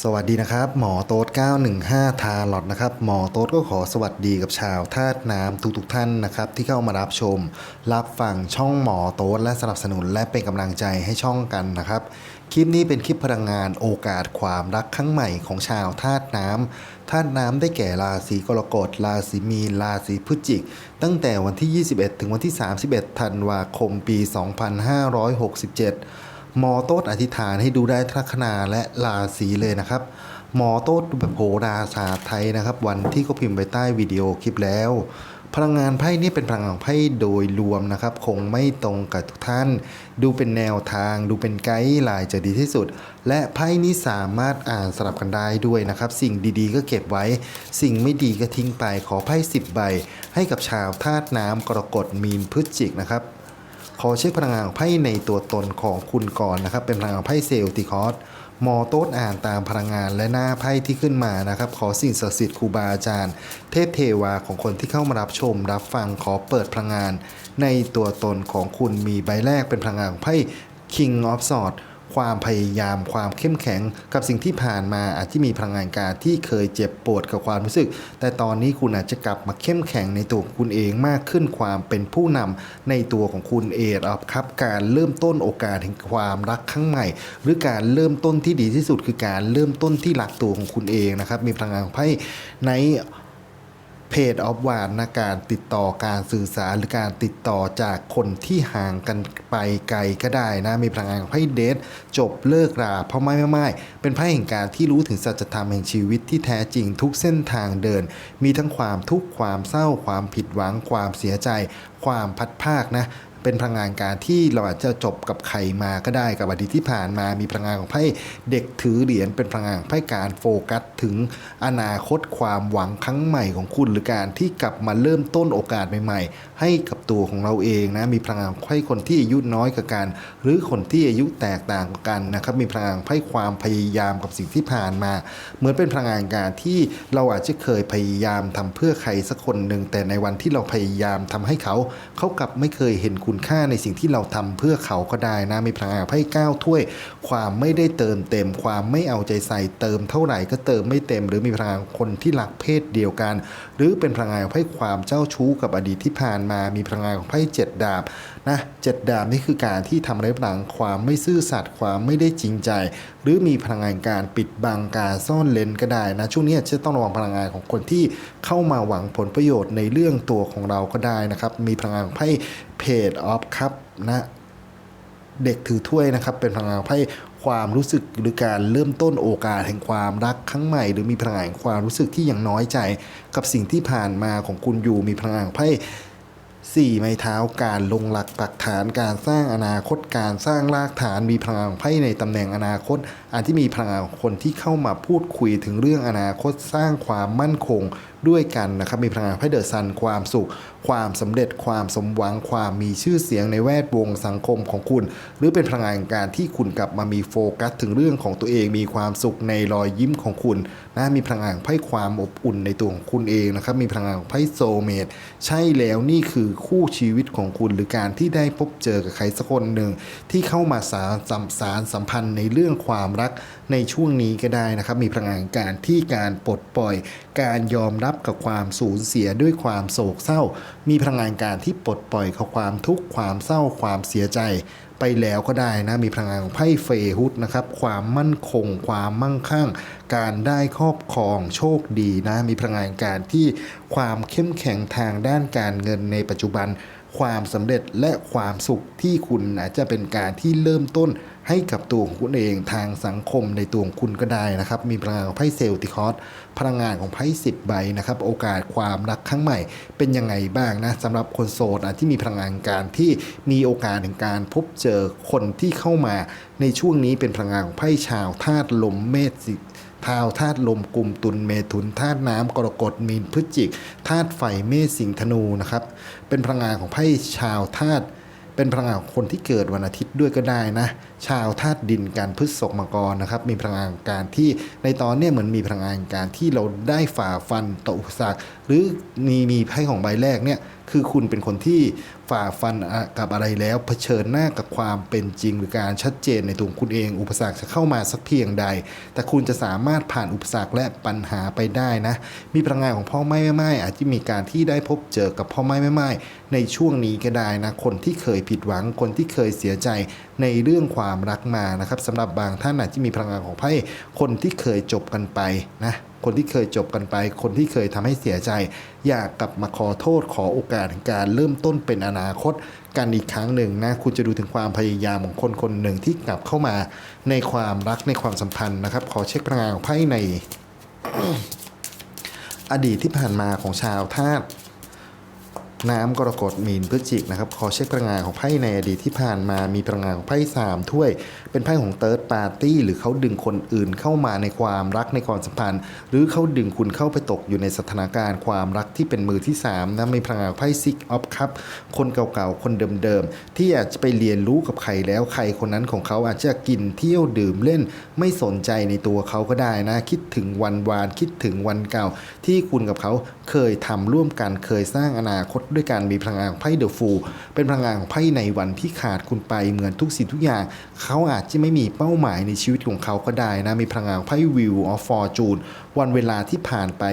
สวัสดีนะครับ หมอโต๊ด915 ทาลอดนะครับ หมอโต๊ดก็ขอสวัสดีกับชาวธาตุน้ำทุกๆท่านนะครับ ที่เข้ามารับชม รับฟังช่องหมอโต๊ดและสนับสนุนและเป็นกำลังใจให้ช่องกันนะครับ คลิปนี้เป็นคลิปพลังงานโอกาสความรักครั้งใหม่ของชาวธาตุน้ำธาตุน้ำได้แก่ราศีกรกฎราศีมีนราศีพฤศจิก ตั้งแต่วันที่ 21 ถึงวันที่ 31 ธันวาคม ปี 2567 หมอโต๊ดอธิษฐานให้ดูได้ทัคนาและราศีเลยนะครับ หมอโต๊ดแบบโหราศาสตร์ไทยนะครับ วันที่เขาพิมพ์ไปใต้วิดีโอคลิปแล้ว พลังงานไพ่นี่เป็นพลังงานไพ่โดยรวมนะครับ คงไม่ตรงกับทุกท่าน ดูเป็นแนวทาง ดูเป็นไกด์ไลน์จะดีที่สุด และไพ่นี้สามารถอ่านสลับกันได้ด้วยนะครับ สิ่งดีๆ ก็เก็บไว้ สิ่งไม่ดีก็ทิ้งไปขอไพ่10ใบให้กับชาวธาตุน้ำกรกฎมีนพฤศจิกนะครับ ขอเช็คพลังงานของไพ่ในตัวตนของคุณก่อนนะครับ เป็นพลังงานไพ่เซลติคอสมอโต้อ่านตามพลังงานและหน้าไพ่ที่ขึ้นมานะครับ ขอสิ่งศักดิ์สิทธิ์ครูบาอาจารย์ เทพเทวาของคนที่เข้ามารับชม รับฟังขอเปิดพลังงาน ในตัวตนของคุณมีใบแรกเป็นพลังงานของไพ่ King of Swords ความพยายามความเข้มแข็งกับสิ่งที่ผ่านมาอาจจะมีพลังงานการที่เคยเจ็บปวดกับความรู้สึก แต่ตอนนี้คุณอาจจะกลับมาเข้มแข็งในตัวคุณเองมากขึ้นความเป็นผู้นำในตัวของคุณเองครับการเริ่มต้นโอกาสแห่งความรักครั้งใหม่ หรือการเริ่มต้นที่ดีที่สุดคือการเริ่มต้นที่รักตัวของคุณเองนะครับมีพลังงานไพ่ใน เพจออฟวานนะการติดต่อการสื่อสารหรือการติดต่อจากคนที่ห่างกันไปไกลก็ได้นะ มีพลังงานของไพ่เดทจบเลิกราเพราะไม่ไม่ไม่เป็นไพ่แห่งการที่รู้ถึงสัจธรรมแห่งชีวิตที่แท้จริงทุกเส้นทางเดิน มีทั้งความทุกข์ความเศร้าความผิดหวังความเสียใจ ความพัดภาคนะ เป็นพลังงานการที่เราอาจจะจบกับใครมาก็ได้กับอดีตที่ผ่านมามีพลังงานของไพ่เด็กถือเหรียญเป็นพลังงานของไพ่การโฟกัสถึงอนาคตความหวังครั้งใหม่ของคุณ หรือการที่กลับมาเริ่มต้นโอกาสใหม่ ๆ ให้กับตัวของเราเองนะมีพลังงานไพ่คนที่อายุน้อยกว่ากันหรือคนที่อายุแตกต่างกันนะครับมีพลังงานไพ่ความพยายามกับสิ่งที่ผ่านมา เหมือนเป็นพลังงานการที่เราอาจจะเคยพยายามทำเพื่อใครสักคนหนึ่งแต่ในวันที่เราพยายามทำให้เขา เขากลับไม่เคยเห็นคุณค่าในสิ่งที่เราทำเพื่อเขาก็ได้นะมีพลังงานไพ่เก้าถ้วย ความไม่ได้เติมเต็ม ความไม่เอาใจใส่เติมเท่าไหร่ก็เติมไม่เต็ม หรือมีพลังงานคนที่รักเพศเดียวกัน หรือเป็นพลังงานของไพ่ความเจ้าชู้กับอดีตที่ผ่านมามีพลังงานของไพ่เจ็ดดาบนะเจ็ดดาบนี่คือการที่ทำอะไรพลังความไม่ซื่อสัตย์ความไม่ได้จริงใจ หรือมีพลังงานการปิดบังการซ่อนเลนก็ได้นะช่วงนี้จะต้องระวังพลังงานของคนที่เข้ามาหวังผลประโยชน์ในเรื่องตัวของเราก็ได้นะครับมีพลังงานของไพ่เพจออฟครับนะเด็กถือถ้วยนะครับเป็นพลังงานไพ่ความรู้สึกหรือการเริ่มต้นโอกาสแห่งความรักครั้งใหม่ หรือมีพลังงานความรู้สึกที่ยังน้อยใจ กับสิ่งที่ผ่านมาของคุณอยู่มีพลังงานไพ่ สี่ไม้เท้าการลงหลักปักฐานการสร้างอนาคตการสร้างรากฐานมีพลังของไพ่ในตำแหน่งอนาคตอันที่มีพลังของคนที่เข้ามาพูดคุยถึงเรื่องอนาคตสร้างความมั่นคง ด้วยกันนะครับมีพลังงานไพ่เดอะซันความสุข ความสำเร็จความสมหวังความมีชื่อเสียงในแวดวงสังคมของคุณ หรือเป็นพลังงานการที่คุณกลับมามีโฟกัส ถึงเรื่องของตัวเองมีความสุขในรอยยิ้มของคุณนะมีพลังงานไพ่ความอบอุ่นในตัวของคุณเองนะครับมีพลังงานไพ่โซเมตใช่แล้วนี่คือคู่ชีวิตของคุณ หรือการที่ได้พบเจอกับใครสักคนหนึ่งที่เข้ามาสารสัมสารสัมพันธ์ในเรื่องความรักในช่วงนี้ก็ได้นะครับมีพลังงานการที่การปลดปล่อย การยอมรับกับความสูญเสียด้วยความโศกเศร้า มีพลังงานการที่ปลดปล่อยกับความทุกข์ความเศร้าความเสียใจไปแล้วก็ได้นะ มีพลังงานของไพ่เฟฮุดนะครับ ความมั่นคง ความมั่งคั่ง การได้ครอบครองโชคดีนะ มีพลังงานการที่ความเข้มแข็งทางด้านการเงินในปัจจุบัน ความสำเร็จและความสุขที่คุณอาจจะเป็นการที่เริ่มต้นให้กับตัวของคุณเองทางสังคมในตัวของคุณก็ได้นะครับ มีพลังงานของไพ่เซลติคอสพลังงานของไพ่สิบใบนะครับ โอกาสความรักครั้งใหม่ เป็นยังไงบ้างนะสำหรับคนโสดอะที่มีพลังงานการที่มีโอกาสในการพบเจอคนที่เข้ามาในช่วงนี้เป็นพลังงานของไพ่ชาวธาตุลมเมษ ทาวธาตุลมกลุ่มตุลเมถุนธาตุน้ำกรกฎมีนพฤศจิกธาตุไฟเมษสิงธนูนะครับ เป็นพลังงานของไพ่ชาวธาตุเป็นพลังงานของคนที่เกิดวันอาทิตย์ด้วยก็ได้นะ ชาวธาตุดินการพฤษภมังกรนะครับ มีพลังงานการที่ในตอนนี้เหมือนมีพลังงานการที่เราได้ฝ่าฟันต่ออุปสรรคหรือมีมีไพ่ของใบแรกเนี่ยคือคุณเป็นคนที่ฝ่าฟันกับอะไรแล้วเผชิญหน้ากับความเป็นจริง หรือการชัดเจนในตัวคุณเอง อุปสรรคจะเข้ามาสักเพียงใด แต่คุณจะสามารถผ่านอุปสรรคและปัญหาไปได้นะ มีพลังงานของพ่อไม้แม่ไม้อาจจะมีการที่ได้พบเจอกับพ่อไม้แม่ไม้ในช่วงนี้ก็ได้นะคนที่เคยผิดหวังคนที่เคยเสียใจในเรื่องความรักมานะครับสำหรับบางท่านอาจจะมีพลังงานของไพ่คนที่เคยจบกันไปนะ คนที่เคยจบกันไป คนที่เคยทำให้เสียใจ อยากกลับมาขอโทษขอโอกาสในการเริ่มต้นเป็นอนาคตกันอีกครั้งหนึ่งนะคุณจะดูถึงความพยายามของคนคนหนึ่งที่กลับเข้ามาในความรักในความสัมพันธ์นะครับ ขอเช็คพลังงานของไพ่ในอดีตที่ผ่านมาของชาวธาตุ น้ำกรกฎมีนพฤศจิกนะครับขอเช็คพลังงานของไพ่ในอดีตที่ผ่านมามีพลังงานของไพ่สามถ้วย เป็นไพ่ของเติร์ดปาร์ตี้หรือเขาดึงคนอื่นเข้ามาในความรักในความสัมพันธ์ หรือเขาดึงคุณเข้าไปตกอยู่ในสถานการณ์ความรักที่เป็นมือที่3นะมีพลังงานไพ่ซิกออฟคัพคนเก่าๆคนเดิมๆที่อาจจะไปเรียนรู้กับใครแล้วใครคนนั้นของเขาอาจจะกินเที่ยวดื่มเล่น ไม่สนใจในตัวเขาก็ได้นะ คิดถึงวันวานคิดถึงวันเก่าที่คุณกับเขาเคยทำร่วมกันเคยสร้างอนาคตด้วยการมีพลังงานของไพ่เดอะฟูลเป็นพลังงานของไพ่ในวันที่ขาดคุณไปเหมือนทุกสิ่งทุกอย่าง เขาอาจจะไม่มีเป้าหมายในชีวิตของเขาก็ได้นะมีพลังงานของไพ่วิวออฟฟอร์จูน วันเวลาที่ผ่านไป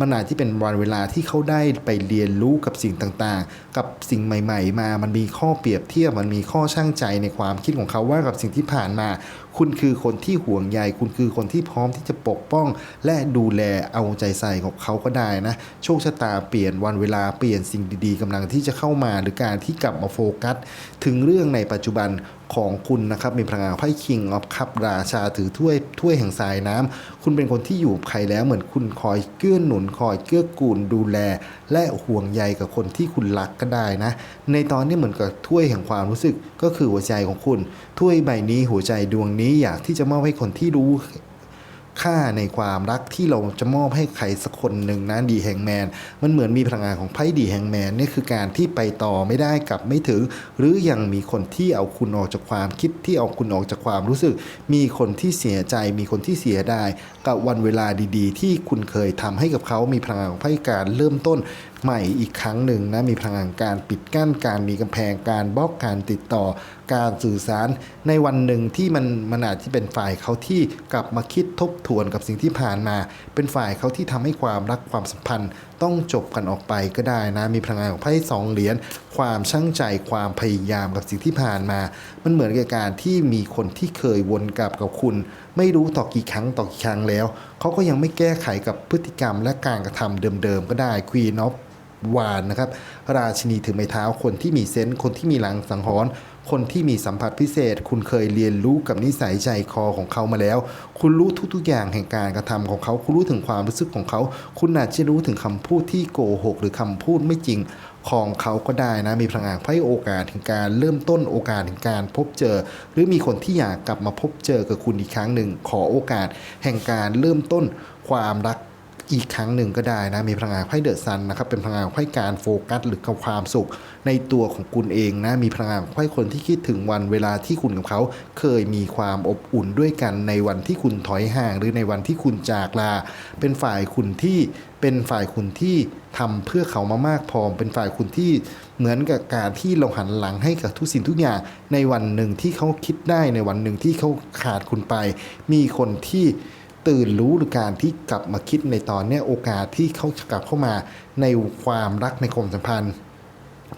มันอาจจะเป็นวันเวลาที่เขาได้ไปเรียนรู้กับสิ่งต่างๆ กับสิ่งใหม่ ๆ มา มันมีข้อเปรียบเทียบ มันมีข้อช่างใจในความคิดของเขาว่ากับสิ่งที่ผ่านมา คุณคือคนที่ห่วงใย คุณคือคนที่พร้อมที่จะปกป้อง และดูแลเอาใจใส่ของเขาก็ได้นะ โชคชะตาเปลี่ยนวันเวลาเปลี่ยนสิ่งดีๆกำลังที่จะเข้ามาหรือการที่กลับมาโฟกัส ถึงเรื่องในปัจจุบัน ของคุณนะครับเป็นพลังงานไพ่คิงออฟคัพราชาถือถ้วยถ้วยแห่งสายน้ำคุณเป็นคนที่อยู่ใครแล้วเหมือนคุณคอยเกื้อหนุนคอยเกื้อกูลดูแล และห่วงใยกับคนที่คุณรักก็ได้นะ ในตอนนี้เหมือนกับถ้วยแห่งความรู้สึกก็คือหัวใจของคุณ ถ้วยใบนี้หัวใจดวงนี้อยากที่จะมอบให้คนที่รู้ ค่าในความรักที่เราจะมอบให้ใครสักคนหนึ่งนะดีแฮงแมนมันเหมือนมีพลังงานของไพ่ดีแฮงแมนนี่คือการที่ไปต่อไม่ได้กลับไม่ถึง หรือยังมีคนที่เอาคุณออกจากความคิดที่เอาคุณออกจากความรู้สึก มีคนที่เสียใจมีคนที่เสียดายกับวันเวลาดี ๆ ที่คุณเคยทำให้กับเขามีพลังงานของไพ่การเริ่มต้นใหม่อีกครั้งหนึ่งนะมีพลังงานการปิดกั้นการมีกำแพงการบล็อกการติดต่อการสื่อสารในวันหนึ่งที่มันมันอาจที่เป็นฝ่ายเขาที่กลับมาคิดทบทวนกับสิ่งที่ผ่านมา เป็นฝ่ายเขาที่ทำให้ความรักความสัมพันธ์ ต้องจบกันออกไปก็ได้นะมีพลังงานของไพ่สองเหรียญความช่างใจความพยายามกับสิ่งที่ผ่านมา มันเหมือนกับการที่มีคนที่เคยวนกลับกับคุณ ไม่รู้ต่อกี่ครั้งต่อกี่ครั้งแล้ว เขาก็ยังไม่แก้ไขกับพฤติกรรมและการกระทำเดิมๆ ก็ได้ Queen of วานนะครับ ราชินีถือไม้เท้าคนที่มีเซนส์คนที่มีหลังสังหรณ์คนที่มีสัมผัสพิเศษ คุณเคยเรียนรู้กับนิสัยใจคอของเขามาแล้ว คุณรู้ทุกๆอย่างแห่งการกระทำของเขา คุณรู้ถึงความรู้สึกของเขา คุณอาจจะรู้ถึงคำพูดที่โกหก หรือคำพูดไม่จริง ของเขาก็ได้นะ มีพลังงานไพ่โอกาสถึงการเริ่มต้นโอกาสถึงการพบเจอ หรือมีคนที่อยากกลับมาพบเจอกับคุณอีกครั้งหนึ่ง ขอโอกาสแห่งการเริ่มต้นความรักอีกครั้งหนึ่งก็ได้นะ มีพลังงานไพ่เดอะซันนะครับ เป็นพลังงานไพ่การโฟกัสหรือกับความสุขในตัวของคุณเองนะ มีพลังงานไพ่คนที่คิดถึงวันเวลาที่คุณกับเขา เคยมีความอบอุ่นด้วยกันในวันที่คุณถอยห่าง หรือในวันที่คุณจากลา เป็นฝ่ายคุณที่ เป็นฝ่ายคุณที่ทำเพื่อเขามามากพอ เป็นฝ่ายคุณที่เหมือนกับการที่เราหันหลังให้กับทุกสิ่งทุกอย่างในวันหนึ่งที่เขาคิดได้ในวันหนึ่งที่เขาขาดคุณไป มีคนที่ตื่นรู้หรือการที่กลับมาคิดในตอนนี้โอกาสที่เขาจะกลับเข้ามาในความรักในความสัมพันธ์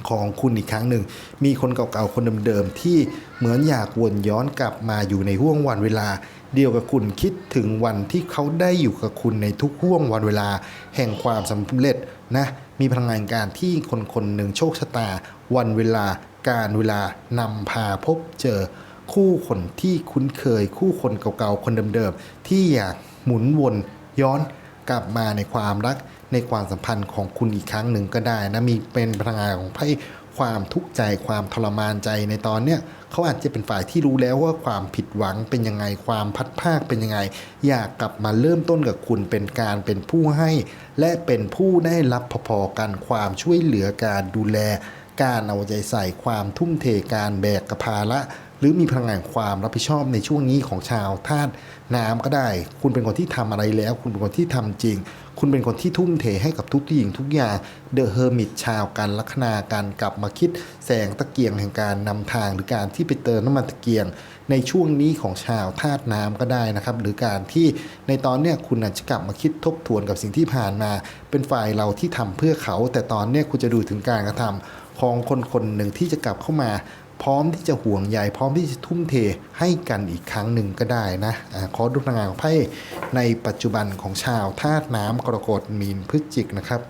ของคุณอีกครั้งหนึ่ง มีคนเก่าๆ คนเดิมๆ ที่เหมือนอยากวนย้อนกลับมาอยู่ในห่วงวันเวลา เดียวกับคุณคิดถึงวันที่เขาได้อยู่กับคุณในทุกห่วงวันเวลา แห่งความสำเร็จนะ มีพลังงานการที่คนคนหนึ่งโชคชะตา วันเวลา การเวลานำพาพบเจอ คู่คนที่คุ้นเคย คู่คนเก่าๆ คนเดิมๆ ที่อยากหมุนวนย้อนกลับมาในความรัก ในความสัมพันธ์ของคุณอีกครั้งหนึ่งก็ได้นะมีเป็นพลังงานของไพ่ความทุกข์ใจความทรมานใจในตอนเนี้ยเขาอาจจะเป็นฝ่ายที่รู้แล้วว่าความผิดหวังเป็นยังไงความพัดภาคเป็นยังไง อยากกลับมาเริ่มต้นกับคุณเป็นการเป็นผู้ให้ และเป็นผู้ได้รับพอๆกันความช่วยเหลือการดูแล การเอาใจใส่ความทุ่มเทการแบกกระภาระ หรือมีพลังงานความรับผิดชอบในช่วงนี้ของชาวธาตุน้ำก็ได้ คุณเป็นคนที่ทำอะไรแล้ว คุณเป็นคนที่ทำจริง คุณเป็นคนที่ทุ่มเทให้กับทุกสิ่งทุกอย่างเดอะเฮอร์มิตชาวกันลัคนาการกลับมาคิดแสงตะเกียงแห่งการนำทางหรือการที่ไปเติมน้ำมันตะเกียง ในช่วงนี้ของชาวธาตุน้ำก็ได้นะครับ หรือการที่ในตอนเนี้ยคุณอาจจะกลับมาคิดทบทวนกับสิ่งที่ผ่านมา เป็นฝ่ายเราที่ทำเพื่อเขา แต่ตอนเนี้ยคุณจะดูถึงการกระทำของคนคนหนึ่งที่จะกลับเข้ามา พร้อมที่จะห่วงใยพร้อมที่จะทุ่มเทให้กันอีกครั้งหนึ่งก็ได้นะอขอดูพลังงานของไพ่ในปัจจุบันของชาวธาตุน้ำกรกฎมีนพฤศจิกนะครับ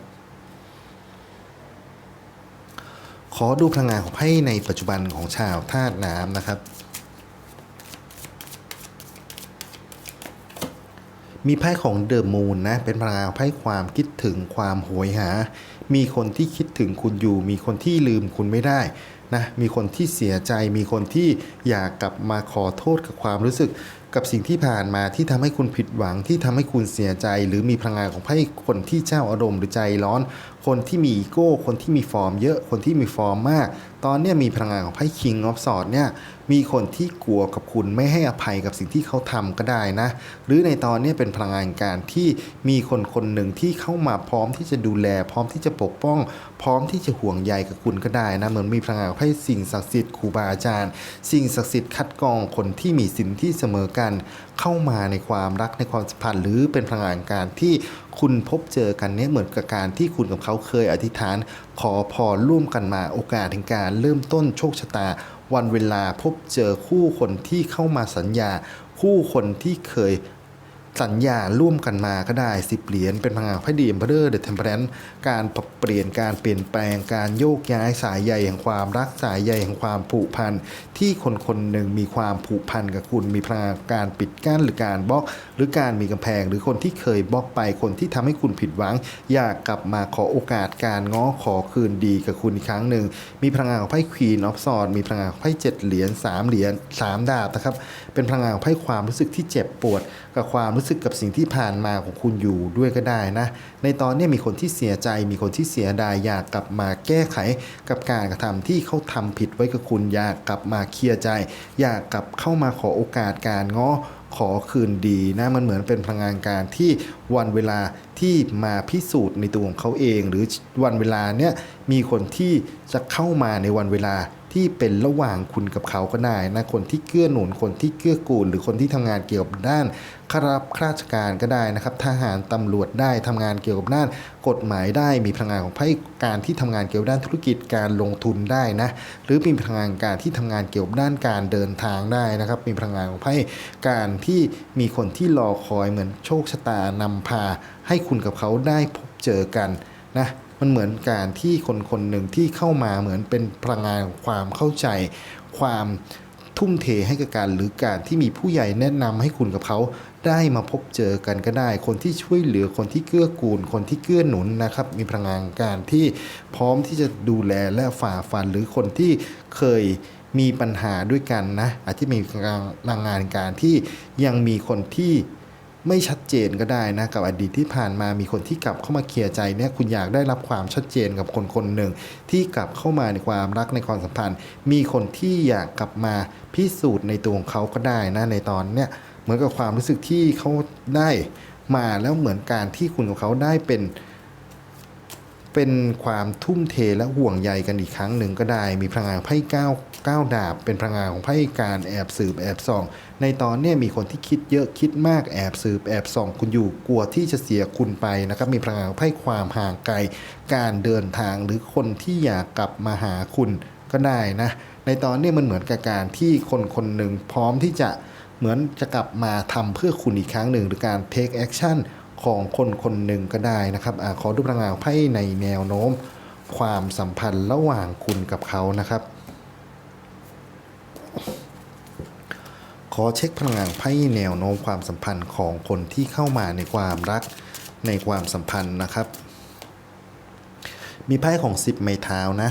ขอดูพลังงานของไพ่ในปัจจุบันของชาวธาตุน้ำนะครับ มีไพ่ของเดอะมูนนะเป็นพลังงานไพ่ความคิดถึงความโหยหา มีคนที่คิดถึงคุณอยู่ มีคนที่ลืมคุณไม่ได้ นะมีคนที่เสียใจ มีคนที่อยากกลับมาขอโทษกับความรู้สึก กับสิ่งที่ผ่านมาที่ทำให้คุณผิดหวังที่ทำให้คุณเสียใจ หรือมีพลังงานของไพ่คนที่เจ้าอารมณ์หรือใจร้อน คนที่มีอีโก้คนที่มีฟอร์ม เยอะคนที่มีฟอร์มมาก ตอนนี้มีพลังงานของไพ่ King of Swords เนี่ยมีคนที่กลัวกับคุณไม่ให้อภัยกับสิ่งที่เขาทำก็ได้นะ หรือในตอนนี้เป็นพลังงานการที่มีคนคนหนึ่งที่เข้ามาพร้อมที่จะดูแล พร้อมที่จะปกป้อง พร้อมที่จะห่วงใยกับคุณก็ได้นะเหมือนมีพลังงานของไพ่สิ่งศักดิ์สิทธิ์ครูบาอาจารย์ สิ่งศักดิ์สิทธิ์คัดกรองคนที่มีสินที่เสมอกันเข้ามาในความรักในความสัมพันธ์ หรือเป็นพลังงานการที่คุณพบเจอกันเนี่ยเหมือนกับการที่คุณกับเขาเคยอธิษฐาน ขอพรร่วมกันมาโอกาสแห่งการเริ่มต้นโชคชะตา วันเวลาพบเจอคู่คนที่เข้ามาสัญญา คู่คนที่เคย สัญญาร่วมกันมาก็ได้สิบเหรียญเป็นพลังงานไพ่ดีเอ็มเบอร์เดอะเทมเพลนการปรับเปลี่ยนการเปลี่ยนแปลงการโยกย้ายสายใยแห่งความรักสายใยแห่งความผูกพันที่คนคนหนึ่งมีความผูกพันกับคุณ มีพลังงานการปิดกั้นหรือการบล็อก หรือการมีกำแพง หรือคนที่เคยบล็อกไปคนที่ทำให้คุณผิดหวัง อยากกลับมาขอโอกาสการง้อขอคืนดีกับคุณอีกครั้งหนึ่งมีพลังงานของไพ่ควีนออฟซอดมีพลังงานของไพ่เจ็ดเหรียญสามเหรียญสามดาบนะครับเป็นพลังงานของไพ่ความรู้สึกที่เจ็บปวดกับความรู้สึกสึกกับสิ่งที่ผ่านมาของคุณอยู่ด้วยก็ได้นะ ในตอนนี้มีคนที่เสียใจ มีคนที่เสียดายอยากกลับมาแก้ไขกับการกระทำที่เขาทำผิดไว้กับคุณ อยากกลับมาเคลียร์ใจ อยากกลับเข้ามาขอโอกาสการง้อขอคืนดีนะมันเหมือนเป็นพลังงานการที่วันเวลาที่มาพิสูจน์ในตัวของเขาเอง หรือวันเวลาเนี้ยมีคนที่จะเข้ามาในวันเวลา ที่เป็นระหว่างคุณกับเขาก็ได้นะคนที่เกื้อหนุนคนที่เกื้อกูล หรือคนที่ทำงานเกี่ยวกับด้านข้ารับข้าราชการก็ได้นะครับ ทหารตำรวจได้ทำงานเกี่ยวกับด้านกฎหมายได้ มีพลังงานของไพ่การที่ทำงานเกี่ยวกับด้านธุรกิจการลงทุนได้นะหรือมีพลังงานการที่ทำงานเกี่ยวกับด้านการเดินทางได้นะครับ มีพลังงานของไพ่การที่มีคนที่รอคอยเหมือนโชคชะตานำพา ให้คุณกับเขาได้พบเจอกันนะ มันเหมือนการที่คนคนหนึ่งที่เข้ามาเหมือนเป็นพลังงานของความเข้าใจ ความทุ่มเทให้กับการหรือการที่มีผู้ใหญ่แนะนำให้คุณกับเขาได้มาพบเจอกันก็ได้ คนที่ช่วยเหลือคนที่เกื้อกูล คนที่เกื้อหนุนนะครับ มีพลังงานการที่พร้อมที่จะดูแลและฝ่าฟันหรือคนที่เคยมีปัญหาด้วยกันนะอาจจะมีพลังงานการที่ยังมีคนที่ ไม่ชัดเจนก็ได้นะกับอดีตที่ผ่านมามีคนที่กลับเข้ามาเคลียร์ใจเนี่ยคุณอยากได้รับความชัดเจนกับคนคนหนึ่ง ที่กลับเข้ามาในความรักในความสัมพันธ์ มีคนที่อยากกลับมาพิสูจน์ในตัวของเขาก็ได้นะในตอนเนี้ยเหมือนกับความรู้สึกที่เขาได้มาแล้วเหมือนการที่คุณกับเขาได้เป็นเป็นความทุ่มเทและห่วงใยกันอีกครั้งหนึ่งก็ได้ มีพลังงานไพ่เก้าเก้าดาบ เป็นพลังงานของไพ่การแอบสืบแอบส่อง ในตอนนี้มีคนที่คิดเยอะคิดมากแอบสืบแอบส่องคุณอยู่กลัวที่จะเสียคุณไปนะครับมีพลังงานของไพ่ความห่างไกล การเดินทางหรือคนที่อยากกลับมาหาคุณก็ได้นะในตอนนี้มันเหมือนกับการที่คนคนหนึ่งพร้อมที่จะเหมือนจะกลับมาทำเพื่อคุณอีกครั้งหนึ่งหรือการ take action ของคนคนหนึ่งก็ได้นะครับอขอดูพลังงานไพ่ในแนวโน้ม ความสัมพันธ์ระหว่างคุณกับเขานะครับ ขอเช็คพลังงานไพ่แนวโน้มความสัมพันธ์ของคนที่เข้ามาในความรักในความสัมพันธ์นะครับ มีไพ่ของสิบไม้เท้านะ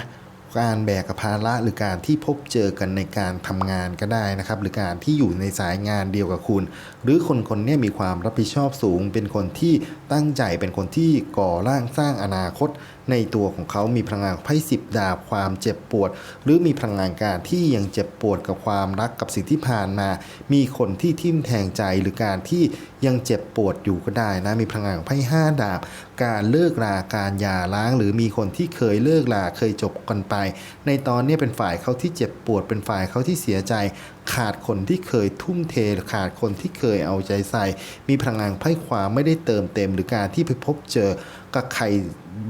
การแบกภาระหรือการที่พบเจอกันในการทำงานก็ได้นะครับ หรือการที่อยู่ในสายงานเดียวกับคุณ หรือคนคนนี้มีความรับผิดชอบสูง เป็นคนที่ตั้งใจเป็นคนที่ก่อร่างสร้างอนาคต ในตัวของเขามีพลังงานของไพ่สิบดาบความเจ็บปวด หรือมีพลังงานการที่ยังเจ็บปวดกับความรักกับสิ่งที่ผ่านมา มีคนที่ทิ่มแทงใจหรือการที่ยังเจ็บปวดอยู่ก็ได้นะมีพลังงานของไพ่ห้าดาบ การเลิกราการหย่าร้าง หรือมีคนที่เคยเลิกราเคยจบกันไป ในตอนนี้เป็นฝ่ายเขาที่เจ็บปวด เป็นฝ่ายเขาที่เสียใจ ขาดคนที่เคยทุ่มเทขาดคนที่เคยเอาใจใส่ มีพลังงานไพ่ความไม่ได้เติมเต็ม หรือการที่ไปพบเจอกับใคร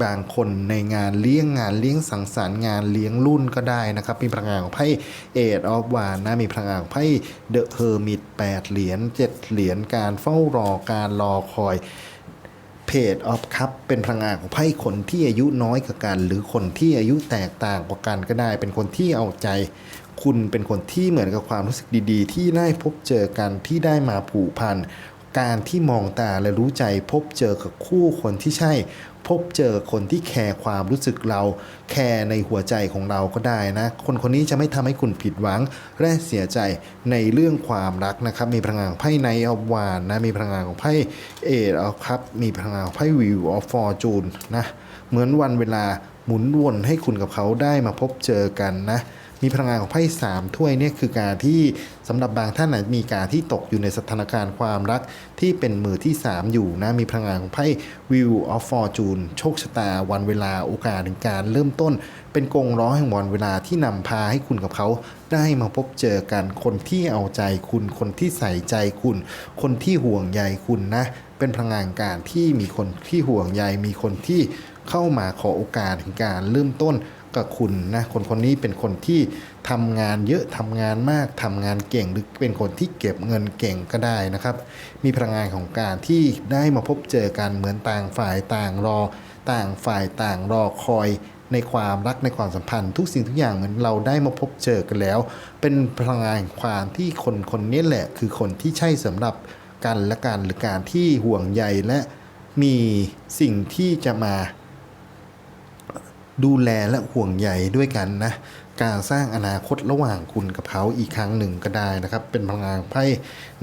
บางคนในงานเลี้ยงงานเลี้ยงสังสรรค์งานเลี้ยงรุ่นก็ได้นะครับ มีพลังงานของไพ่เอดออฟวานนะมีพลังงานของไพ่เดอะเฮอร์มิตแปดเหรียญเจ็ดเหรียญการเฝ้ารอการรอคอยเพจออฟคัพเป็นพลังงานของไพ่คนที่อายุน้อยกว่ากัน หรือคนที่อายุแตกต่างกว่ากันก็ได้ เป็นคนที่เอาใจ คุณเป็นคนที่เหมือนกับความรู้สึกดีๆ ที่ได้พบเจอกันที่ได้มาผูกพันการที่มองตาและรู้ใจพบเจอกับคู่คนที่ใช่ พบเจอคนที่แคร์ความรู้สึกเรา แคร์ในหัวใจของเราก็ได้นะ คนคนนี้จะไม่ทำให้คุณผิดหวัง และเสียใจในเรื่องความรักนะครับ มีพลังงานของไพ่ไนออฟวานนะ มีพลังงานของไพ่เอทออฟครับ มีพลังงานของไพ่วิวออฟฟอร์จูนนะ เหมือนวันเวลาหมุนวนให้คุณกับเขาได้มาพบเจอกันนะ มีพลังงานของไพ่สามถ้วยเนี่ยคือการที่สำหรับบางท่านมีการที่ตกอยู่ในสถานการณ์ความรักที่เป็นมือที่ 3 อยู่นะมีพลังงานของไพ่ Wheel of Fortune โชคชะตาวันเวลาโอกาสในการเริ่มต้น เป็นกงล้อแห่งวันเวลาที่นำพาให้คุณกับเขาได้มาพบเจอกันคนที่เอาใจคุณ คนที่ใส่ใจคุณ คนที่ห่วงใยคุณนะเป็นพลังงานการที่มีคนที่ห่วงใยมีคนที่ เข้ามาขอโอกาสถึงการเริ่มต้นกับคุณนะคนคนนี้เป็นคนที่ทำงานเยอะทำงานมากทำงานเก่งหรือเป็นคนที่เก็บเงินเก่งก็ได้นะครับ มีพลังงานของการที่ได้มาพบเจอกันเหมือนต่างฝ่ายต่างรอ ต่างฝ่ายต่างรอคอยในความรักในความสัมพันธ์ ทุกสิ่งทุกอย่างเหมือนเราได้มาพบเจอกันแล้ว เป็นพลังงานความที่คนคนนี้แหละ คือคนที่ใช่สำหรับกันและกันหรือการที่ห่วงใยและมีสิ่งที่จะมา ดูแลและห่วงใยด้วยกันนะ การสร้างอนาคตระหว่างคุณกับเขาอีกครั้งหนึ่งก็ได้นะครับ เป็นพลังงานไพ่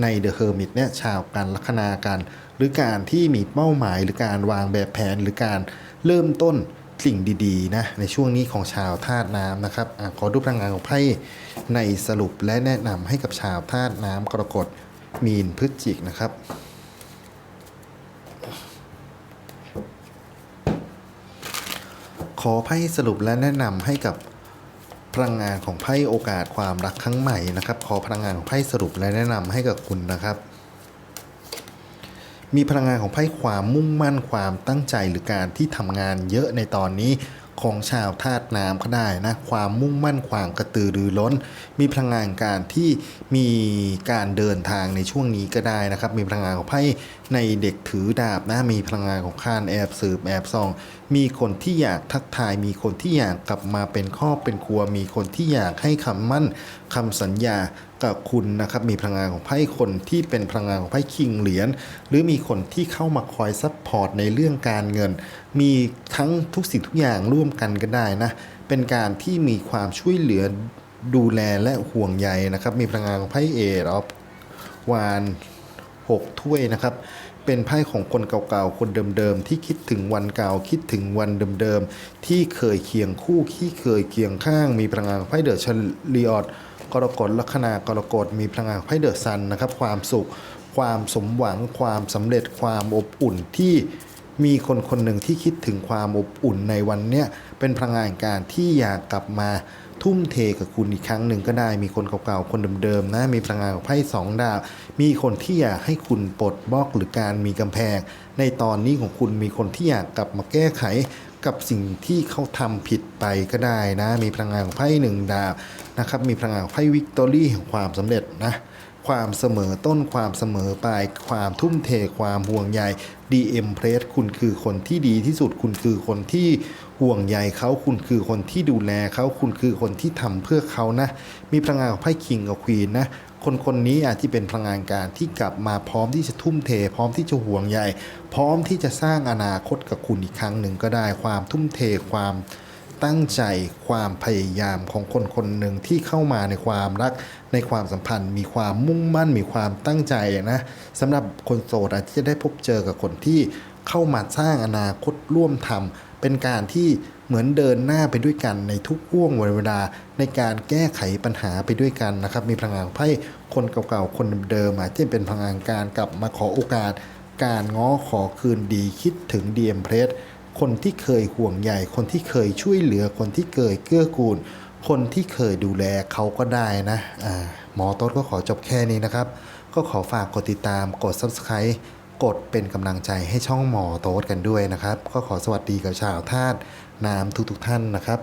ในเดอะเฮอร์มิตเนี่ยชาวการลัคนากันหรือการที่มีเป้าหมายหรือการวางแบบแผนหรือการเริ่มต้นสิ่งดีๆนะในช่วงนี้ของชาวธาตุน้ำนะครับอขอดูพลังงานของไพ่ในสรุปและแนะนำให้กับชาวธาตุน้ำกรกฎมีนพฤศจิกนะครับ ขอไพ่สรุปและแนะนำให้กับพลังงานของไพ่โอกาสความรักครั้งใหม่นะครับ ขอพลังงานของไพ่สรุปและแนะนำให้กับคุณนะครับ มีพลังงานของไพ่ความมุ่งมั่นความตั้งใจหรือการที่ทำงานเยอะในตอนนี้ ของชาวธาตุน้ำก็ได้นะความมุ่งมั่นความกระตือรือร้น มีพลังงานการที่มีการเดินทางในช่วงนี้ก็ได้นะครับ มีพลังงานของไพ่ในเด็กถือดาบนะมีพลังงานของข้านแอบสืบแอบส่อง มีคนที่อยากทักทาย มีคนที่อยากกลับมาเป็นครอบเป็นครัว มีคนที่อยากให้คำมั่นคำสัญญา กับคุณนะครับมีพลังงานของไพ่คนที่เป็นพลังงานของไพ่คิงเหรียญหรือมีคนที่เข้ามาคอยซัพพอร์ตในเรื่องการเงิน มีทั้งทุกสิ่งทุกอย่างร่วมกันก็ได้นะ เป็นการที่มีความช่วยเหลือดูแลและห่วงใยนะครับ มีพลังงานของไพ่เอรอฟวาน6ถ้วยนะครับเป็นไพ่ของคนเก่าๆ คนเดิมๆ ที่คิดถึงวันเก่า คิดถึงวันเดิมๆ ที่เคยเคียงคู่ ที่เคยเคียงข้าง มีพลังงานของไพ่เดอะชลีออด กรกฎลัคนากรกฎมีพลังงานไพ่เดอะซันนะครับความสุข ความสมหวัง ความสำเร็จความอบอุ่นที่มีคนคนหนึ่งที่คิดถึงความอบอุ่นในวันเนี้ยเป็นพลังงานการที่อยากกลับมาทุ่มเทกับคุณอีกครั้งหนึ่งก็ได้มีคนเก่าๆ คนเดิมๆนะมีพลังงานของไพ่สองดาว มีคนที่อยากให้คุณปลดบล็อกหรือการมีกำแพง ในตอนนี้ของคุณมีคนที่อยากกลับมาแก้ไข กับสิ่งที่เขาทำผิดไปก็ได้นะ มีพลังงานของไพ่หนึ่งดาวนะครับ มีพลังงานของไพ่วิกตอรี่แห่งความสำเร็จนะ ความเสมอต้นความเสมอปลาย ความทุ่มเทความห่วงใย DM p r e s s คุณคือคนที่ดีที่สุดคุณคือคนที่ห่วงใยเขาคุณคือคนที่ดูแลเขาคุณคือคนที่ทำเพื่อเขานะ มีพลังงานของไพ่คิงกับควีนนะ คนคนนี้อาจจะเป็นพลังงานการที่กลับมาพร้อมที่จะทุ่มเท พร้อมที่จะห่วงใยพร้อมที่จะสร้างอนาคตกับคุณอีกครั้งหนึ่งก็ได้ความทุ่มเทความตั้งใจความพยายามของคนคนหนึ่งที่เข้ามาในความรักในความสัมพันธ์ มีความมุ่งมั่น มีความตั้งใจนะสำหรับคนโสดอาจจะได้พบเจอกับคนที่เข้ามาสร้างอนาคตร่วมทำ เป็นการที่เหมือนเดินหน้าไปด้วยกันในทุกห่วงเวลาในการแก้ไขปัญหาไปด้วยกันนะครับ มีพลังงานไพ่คนเก่าๆคนเดิมๆอาจจะเป็นพลังงานการกลับมาขอโอกาส การง้อขอคืนดีคิดถึงดีเอ็มเพรสคนที่เคยห่วงใยคนที่เคยช่วยเหลือคนที่เคยเกื้อกูล คนที่เคยดูแลเขาก็ได้นะหมอต๊ดก็ขอจบแค่นี้นะครับ ก็ขอฝากกดติดตามกด Subscribe กดเป็นกำลังใจให้ช่องหมอโต๊ดกันด้วยนะครับ ก็ขอสวัสดีกับชาวธาตุน้ำทุกๆท่านนะครับ